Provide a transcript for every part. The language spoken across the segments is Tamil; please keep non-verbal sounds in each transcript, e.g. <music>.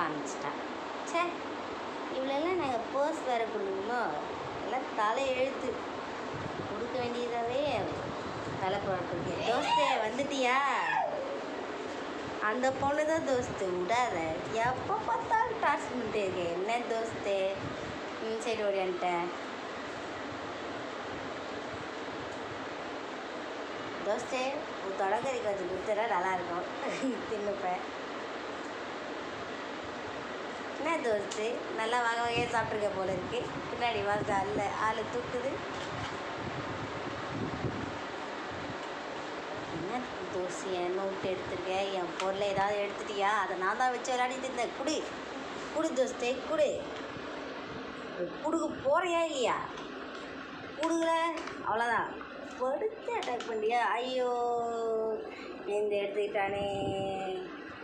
ஆரம்பிச்சிட்டான் சே இவ்வளோலாம் நாங்கள் பர்ஸ் வேறு கொடுக்கணுமோ? எல்லாம் தலை எழுத்து. கொடுக்க வேண்டியதாகவே தலை போட்டுருக்கு தோஸ்தே வந்துட்டியா? அந்த பொண்ணு தான் தோஸ்து. விடாத. எப்போ பார்த்தாலும் டார்ச் பண்ணிட்டு இருக்கேன் என்ன தோஸ்தே? ம் சரி ஓடியான்ட்டேன் தோஸ்தே உன் தொடக்கறி கொஞ்சம் கொடுத்துறா நல்லாயிருக்கும் <laughs> தின்னுப்பேன். என்ன நல்லா வகை வகையாக சாப்பிட்ருக்க போல இருக்கு. பின்னாடி வாங்க அல்ல ஆள் தூக்குது. என்ன தோசை என் நோட்டு எடுத்துருக்கேன் என் பொருளை ஏதாவது எடுத்துட்டியா? அதை நான் தான் வச்சு விளையாடிட்டு இருந்தேன். குடு குடு தோசை குடு. குடுக்க போறியா இல்லையா? குடுக்குற? அவ்வளோதான் படுத்து அட்டாக் பண்ணியா ஐயோ இந்த எடுத்துக்கிட்டானே.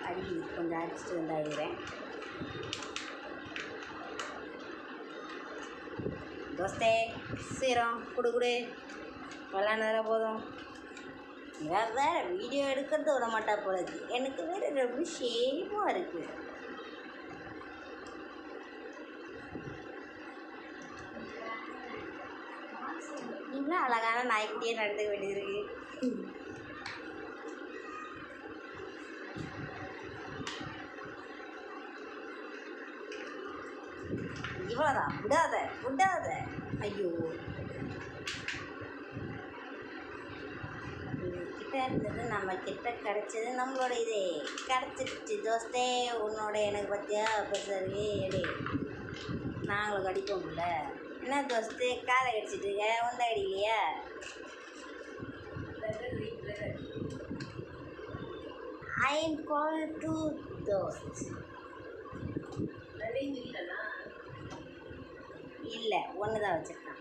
அடி கொஞ்சம் அடிச்சுட்டு வந்தாகிறேன் தோஸ்தே சீரம் குடு குடு. விளாண்டுற போதும். வேறு வேறு வீடியோ எடுக்கிறது விட மாட்டா போல இருக்கு. எனக்கு வேறு ரொம்ப ஷேமாக இருக்கு. இன்னும் அழகான நாய்க்குட்டியே நடந்துக்க வேண்டியது இருக்குது இவ்வளோதான் விடாத விடாத. ஐயோ. கிட்ட இருந்தது நம்ம கிட்ட கிடச்சது நம்மளோட இது. கிடச்சிருச்சு தோஸ்தே உன்னோட எனக்கு பற்றியா அப்போ சரி எடு நாங்களும் கடிப்போம்ல. என்ன தோஸ்து காலை கடிச்சிட்டு இருக்க? உந்த அடிக்கலையா I am call to Dost. இல்லை ஒன்று தான் வச்சுருக்கான்.